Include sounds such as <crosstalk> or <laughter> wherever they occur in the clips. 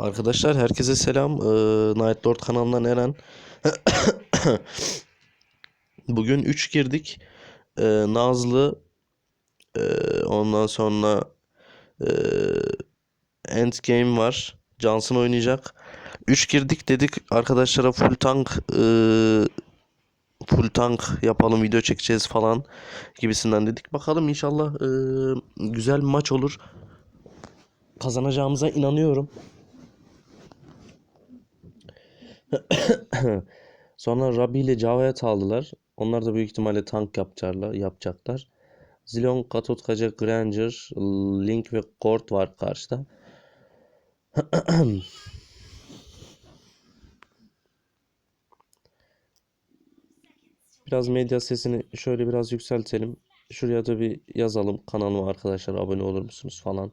Arkadaşlar herkese selam. Ee, Night Lord kanalından Eren. <coughs> Bugün 3 girdik. Ee, Nazlı ee, ondan sonra ee, Endgame var. Johnson oynayacak. 3 girdik dedik arkadaşlara full tank full tank yapalım video çekeceğiz falan gibisinden dedik. Bakalım inşallah güzel bir maç olur. Kazanacağımıza inanıyorum. <coughs> Sonra Rabi ile Java'ya aldılar. Onlar da büyük ihtimalle tank yapacaklar. yapacaklar. Zillion, Katotkaca, Granger, Link ve Kort var karşıda. <coughs> Biraz medya sesini şöyle biraz yükseltelim. Şuraya da bir yazalım. Kanalıma arkadaşlar abone olur musunuz falan.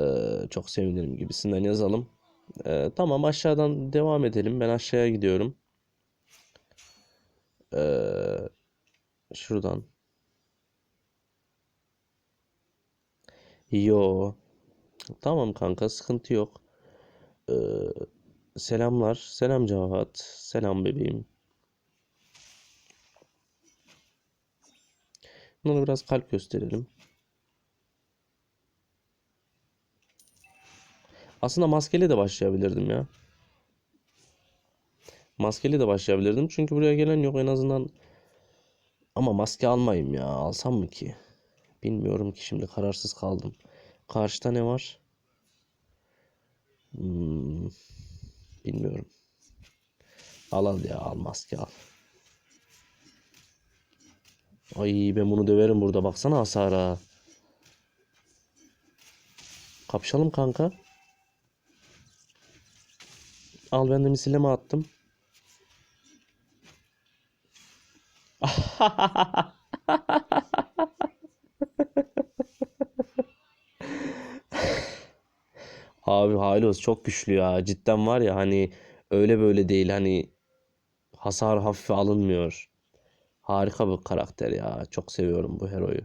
Ee, çok sevinirim gibisinden yazalım. Ee, tamam aşağıdan devam edelim. Ben aşağıya gidiyorum. Ee, şuradan. Yo. Tamam kanka sıkıntı yok. Ee, selamlar. Selam Cavat. Selam bebeğim. Bunlara biraz kalp gösterelim. Aslında maskeli de başlayabilirdim ya. Maskeli de başlayabilirdim. Çünkü buraya gelen yok en azından. Ama maske almayayım ya. Alsam mı ki? Bilmiyorum ki şimdi kararsız kaldım. Karşıda ne var? Hmm, bilmiyorum. Al al ya al maske al. Ay ben bunu döverim burada baksana hasara. Kapışalım kanka. Al ben de misilleme attım. <laughs> Abi Hylos çok güçlü ya. Cidden var ya hani öyle böyle değil hani hasar hafife alınmıyor. Harika bir karakter ya. Çok seviyorum bu heroyu.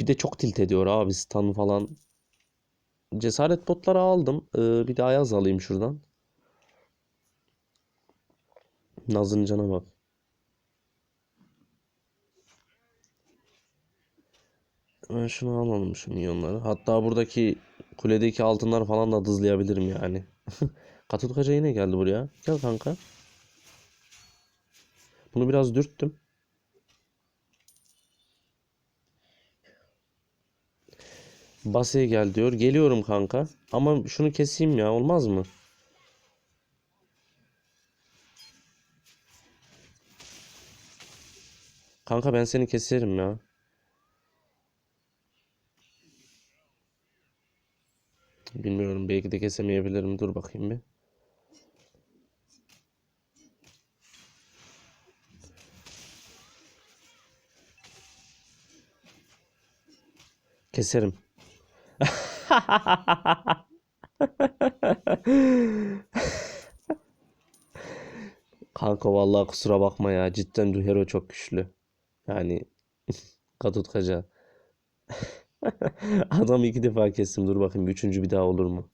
Bir de çok tilt ediyor abi stun falan. Cesaret botları aldım. Ee, bir de Ayaz alayım şuradan. Naz'ın cana bak. Ben şunu alalım şu minyonları. Hatta buradaki kuledeki altınlar falan da dızlayabilirim yani. <laughs> Katutkaca yine geldi buraya. Gel kanka. Bunu biraz dürttüm. Baseye gel diyor. Geliyorum kanka. Ama şunu keseyim ya olmaz mı? Kanka ben seni keserim ya. Bilmiyorum belki de kesemeyebilirim. Dur bakayım bir. Keserim. Kanka vallahi kusura bakma ya. Cidden Duhero çok güçlü. Yani <laughs> Katutkaca. <laughs> Adam iki defa kestim. Dur bakayım üçüncü bir daha olur mu?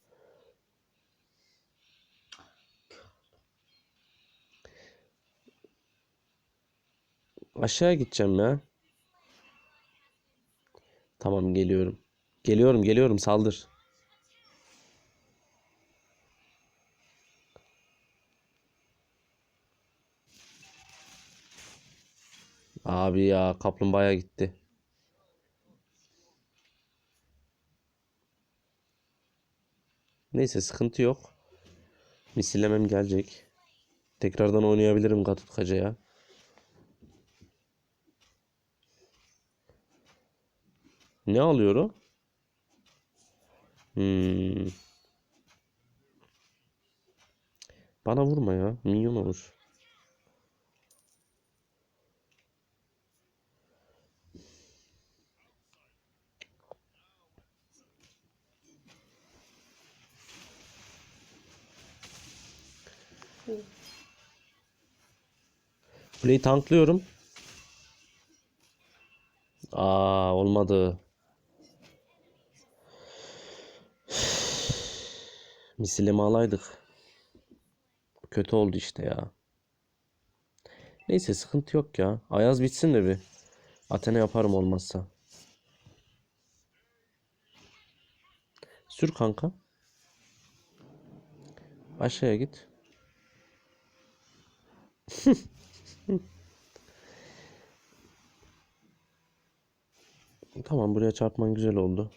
Aşağıya gideceğim ya. Tamam geliyorum. Geliyorum geliyorum saldır. Abi ya kaplumbağaya gitti. Neyse sıkıntı yok. Misillemem gelecek. Tekrardan oynayabilirim Gatutkaca'ya. Ne alıyor o? Hmm. Bana vurma ya. Minyon olur. Kuleyi tanklıyorum. Aa olmadı. Misilleme alaydık. Kötü oldu işte ya. Neyse sıkıntı yok ya. Ayaz bitsin de bir. Athena yaparım olmazsa. Sür kanka. Aşağıya git. <laughs> Tamam buraya çarpman güzel oldu.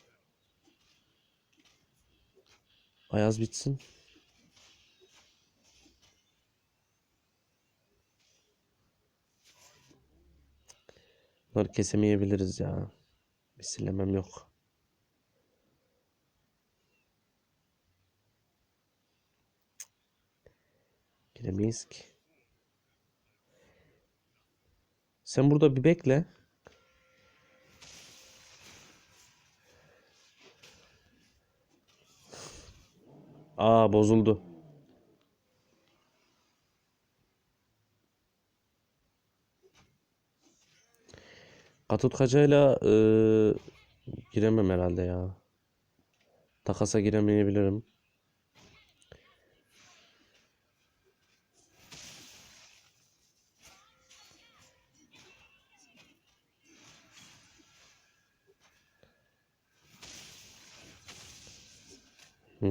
Ayaz bitsin. Bunları kesemeyebiliriz ya. Misillemem yok. Giremeyiz ki. Sen burada bir bekle. Aa bozuldu. Katutkacayla eee giremem herhalde ya. Takasa giremeyebilirim.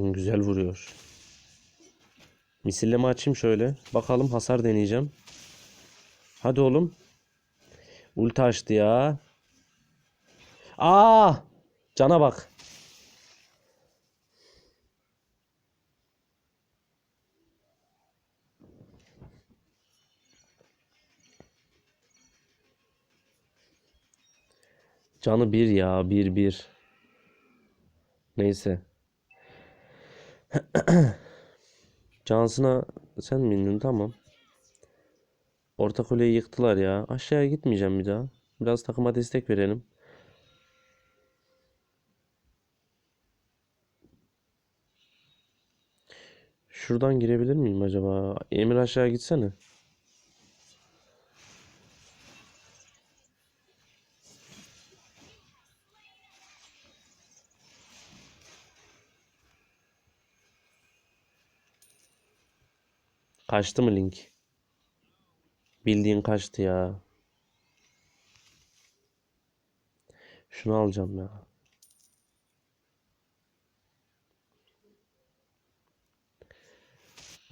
Hmm, güzel vuruyor. Misilleme açayım şöyle. Bakalım hasar deneyeceğim. Hadi oğlum. Ulti açtı ya. Aa! Cana bak. Canı bir ya. Bir bir. Neyse. <clears throat> Cansına sen mi indin? Tamam. Orta kuleyi yıktılar ya. Aşağıya gitmeyeceğim bir daha. Biraz takıma destek verelim. Şuradan girebilir miyim acaba? Emir aşağı gitsene. Kaçtı mı Link? Bildiğin kaçtı ya. Şunu alacağım ya.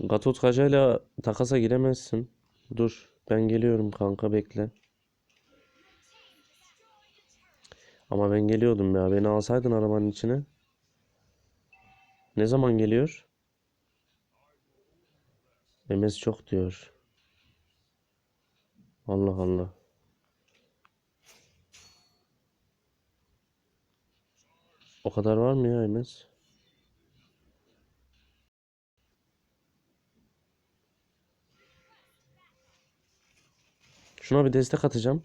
Gatot Kaca'yla takasa giremezsin. Dur. Ben geliyorum kanka bekle. Ama ben geliyordum ya. Beni alsaydın arabanın içine. Ne zaman geliyor? MS çok diyor. Allah Allah. O kadar var mı ya MS? Şuna bir destek atacağım.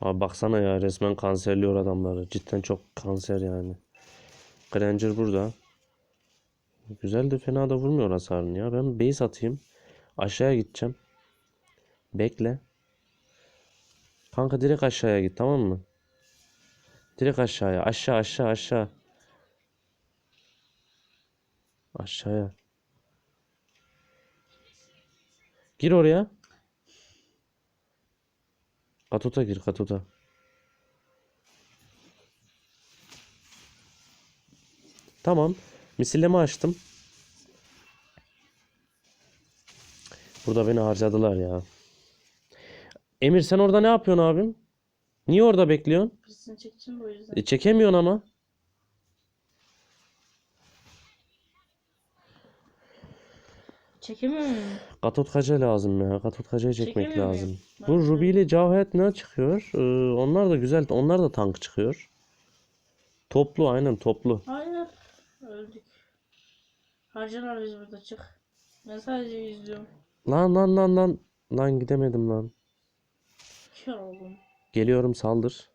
Abi baksana ya resmen kanserliyor adamları. Cidden çok kanser yani. Granger burada. Güzel de fena da vurmuyor hasarını ya. Ben base atayım. Aşağıya gideceğim. Bekle. Kanka direkt aşağıya git tamam mı? Direkt aşağıya. Aşağı aşağı aşağı. Aşağıya. Gir oraya. Katuta gir katuta. Tamam. Misilleme açtım. Burada beni harcadılar ya. Emir sen orada ne yapıyorsun abim? Niye orada bekliyorsun? Birisini çekeceğim o yüzden. E, çekemiyorsun ama. Çekemiyor muyum? Katotkaca lazım ya. Katotkacayı çekmek Çekemiyor muyum? lazım. Ben Bu Ruby ile Cavhet ne çıkıyor? Ee, onlar da güzel. Onlar da tank çıkıyor. Toplu aynen toplu. Hayır. Öldük. Harcanar biz burada çık. Ben sadece izliyorum. Lan lan lan lan. Lan gidemedim lan. Kör oldum. Geliyorum saldır.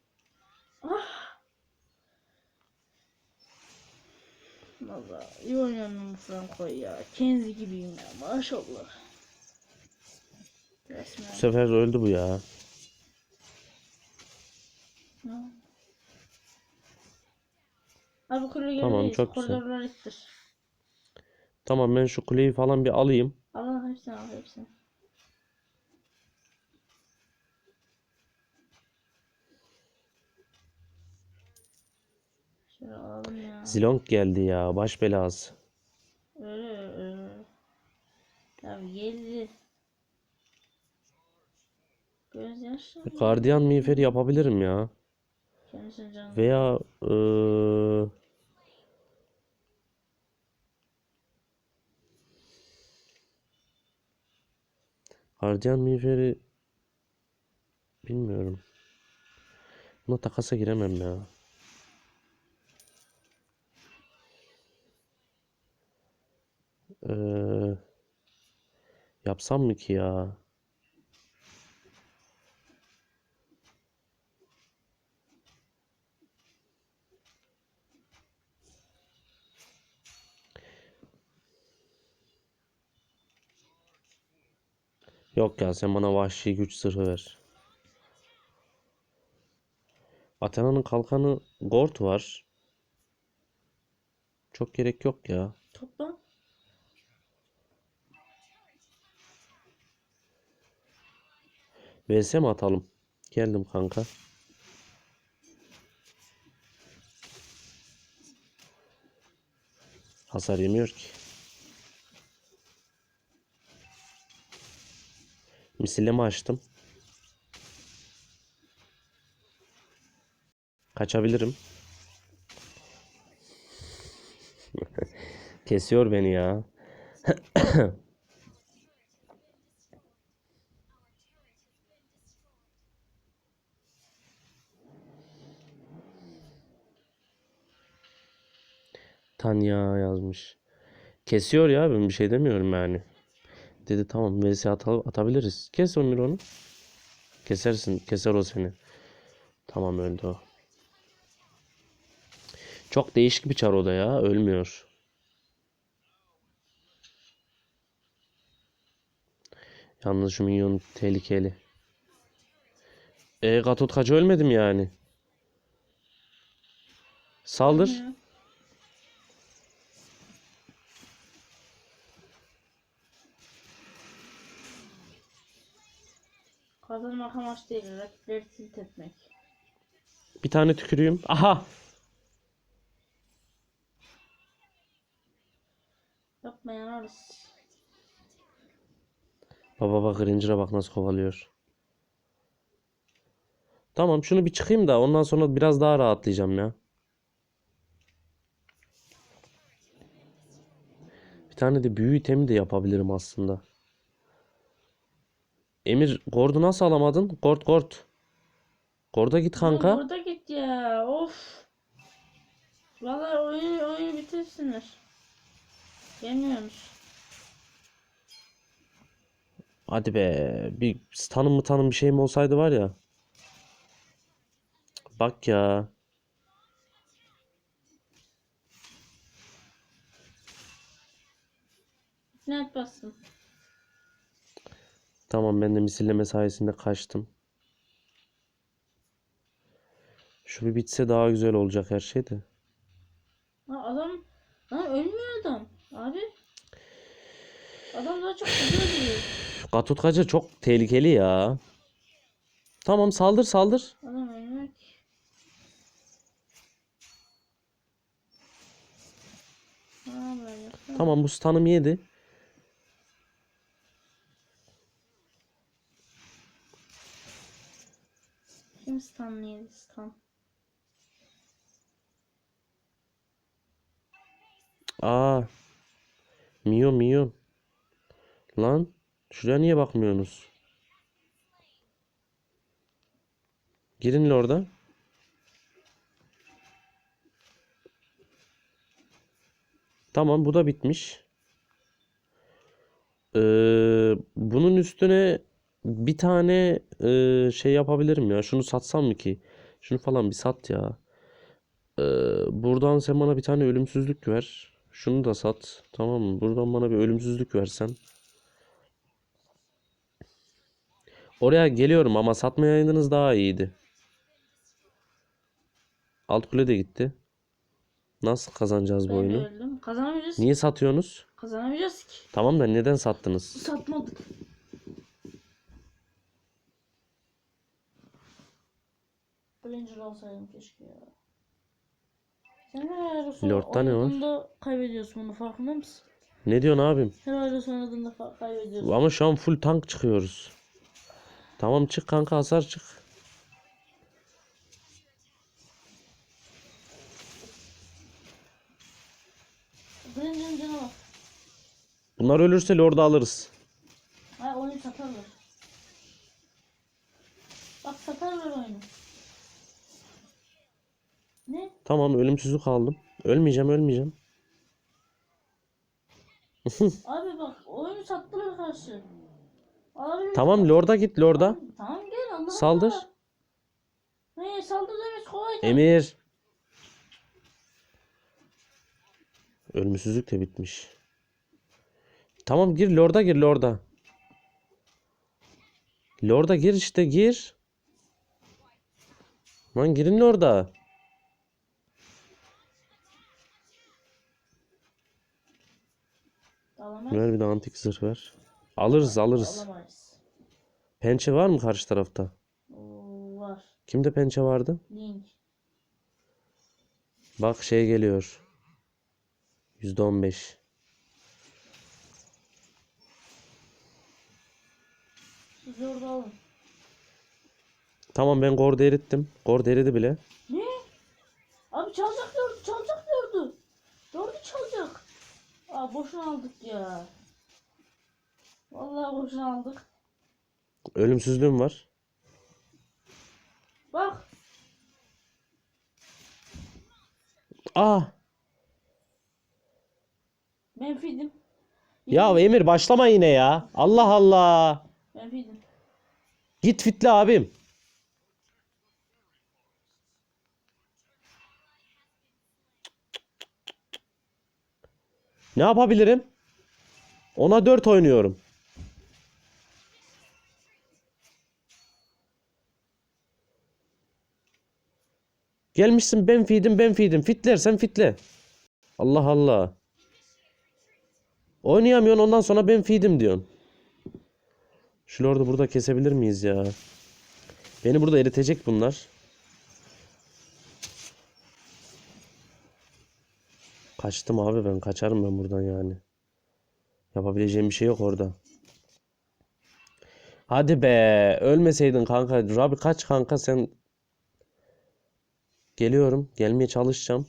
Valla iyi bu Franco ya. Kenzi gibiyim ya maşallah. Resmen. Bu sefer öldü bu ya. Ha. Abi kule Tamam, çok güzel. Koridorları ittir. Tamam ben şu kuleyi falan bir alayım. Al al hepsini al hepsini. Alalım ya. Zilong geldi ya. Baş belası. Öyle öyle. Tabii geldi. Göz yaşları. Gardiyan miğferi yapabilirim ya. Canı. Veya eee Gardiyan miğferi bilmiyorum. Buna takasa giremem ya. Eee yapsam mı ki ya? Yok ya sen bana vahşi güç zırhı ver. Athena'nın kalkanı Gort var. Çok gerek yok ya. Topla. VS atalım? Geldim kanka. Hasar yemiyor ki. Misilleme açtım. Kaçabilirim. <laughs> Kesiyor beni ya. <clears throat> Tanya yazmış. Kesiyor ya ben bir şey demiyorum yani. Dedi tamam vs ata- atabiliriz. Kes Ömür onu. Kesersin. Keser o seni. Tamam öldü o. Çok değişik bir çar o da ya. Ölmüyor. Yalnız şu minyon tehlikeli. E Gatot kaç ölmedim yani. Saldır. Kazanmak amaç değil, rakipleri tilt etmek. Bir tane tükürüğüm. Aha! Yapma yanarız. Baba bak Ranger'a bak nasıl kovalıyor. Tamam şunu bir çıkayım da ondan sonra biraz daha rahatlayacağım ya. Bir tane de büyü itemi de yapabilirim aslında. Emir Gord'u nasıl alamadın? Gord Gord. Gord'a git kanka. Burada git ya. Of. Vallahi oyunu oyunu bitirsinler. Gelmiyormuş. Hadi be. Bir stun'ım mı tanım bir şeyim olsaydı var ya. Bak ya. Ne yapasın? Tamam ben de misilleme sayesinde kaçtım. Şu bir bitse daha güzel olacak her şey de. Ha, adam Lan ölmüyor adam. Abi. Adam daha çok hızlı diyor. Gatutkaca çok tehlikeli ya. Tamam saldır saldır. Adam ölmüyor ki. Ha. Ha. Tamam bu stun'ım yedi. Yedi stun? Aa. Mio Mio. Lan şuraya niye bakmıyorsunuz? Girin orada. Tamam bu da bitmiş. Ee, bunun üstüne bir tane e, şey yapabilirim ya. Şunu satsam mı ki? Şunu falan bir sat ya. Ee, buradan sen bana bir tane ölümsüzlük ver. Şunu da sat. Tamam mı? Buradan bana bir ölümsüzlük versen. Oraya geliyorum ama satmayaydınız daha iyiydi. Alt kule de gitti. Nasıl kazanacağız bu Ben oyunu? öldüm. Kazanamayacağız. Niye satıyorsunuz? Kazanamayacağız ki. Tamam da neden sattınız? Satmadık. Ranger alsaydım keşke ya. Sen her aerosu Lord'da ne var? oynadığında kaybediyorsun bunu farkında mısın? Ne diyorsun abim? Her aerosu oynadığında fa- kaybediyorsun. Ama şu an full tank çıkıyoruz. Tamam çık kanka hasar çık. Bunlar ölürse Lord'u alırız. Hayır oyunu satarlar. Bak satarlar oyunu. Ne? Tamam ölümsüzlük aldım. Ölmeyeceğim ölmeyeceğim. <laughs> Abi bak oyunu sattılar karşı. Alabilir Tamam Lord'a git Lord'a. Tamam gel Allah Saldır. Allah. Ne saldır demesi kolay. Emir. Ölümsüzlük de bitmiş. Tamam gir Lord'a gir Lord'a. Lord'a gir işte gir. Lan girin Lord'a. Alamayız. Ver bir de antik zırh ver. Alırız alırız. Alamayız. Pençe var mı karşı tarafta? Oo, var. Kimde pençe vardı? Link. Bak şey geliyor. %15. Siz orada alın. Tamam ben gord erittim. Gord eridi bile. Ne? Abi çalacak Aa boşuna aldık ya. Vallahi boşuna aldık. Ölümsüzlüğüm var. Bak. Ah! Menfiydim. Ya Emir başlama yine ya. Allah Allah. Menfiydim. Git fitle abim. Ne yapabilirim? Ona 4 oynuyorum. Gelmişsin ben feed'im ben feed'im. Fitlersen fitle. Allah Allah. Oynayamıyorsun ondan sonra ben feed'im diyorsun. Şu lordu burada kesebilir miyiz ya? Beni burada eritecek bunlar. Kaçtım abi ben. Kaçarım ben buradan yani. Yapabileceğim bir şey yok orada. Hadi be. Ölmeseydin kanka. Rabi kaç kanka sen. Geliyorum. Gelmeye çalışacağım.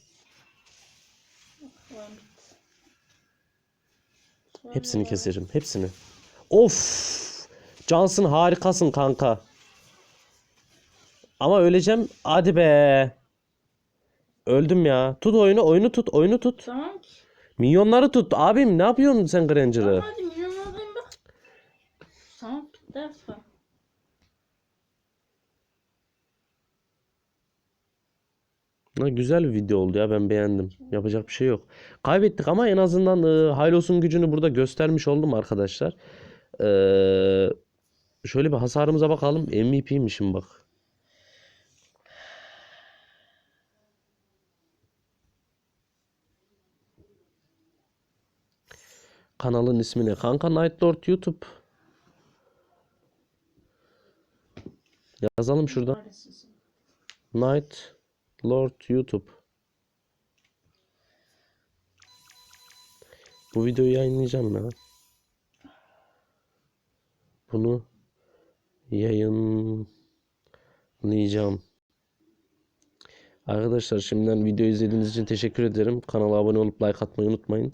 Hepsini keserim. Hepsini. Of. Cansın harikasın kanka. Ama öleceğim. Hadi be. Öldüm ya. Tut oyunu. Oyunu tut. Oyunu tut. Tamam ki. Minyonları tut. Abim ne yapıyorsun sen Granger'ı? Tamam hadi milyonlardayım bak. Tamam artık. bak. Ha, güzel bir video oldu ya ben beğendim. Yapacak bir şey yok. Kaybettik ama en azından e, Hylos'un gücünü burada göstermiş oldum arkadaşlar. Ee, şöyle bir hasarımıza bakalım. MVP'mişim bak. Kanalın ismi ne? Kanka Night Lord YouTube. Yazalım şurada. Night Lord YouTube. Bu videoyu yayınlayacağım ya. Bunu yayınlayacağım. Arkadaşlar şimdiden video izlediğiniz için teşekkür ederim. Kanala abone olup like atmayı unutmayın.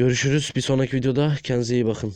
Görüşürüz bir sonraki videoda. Kendinize iyi bakın.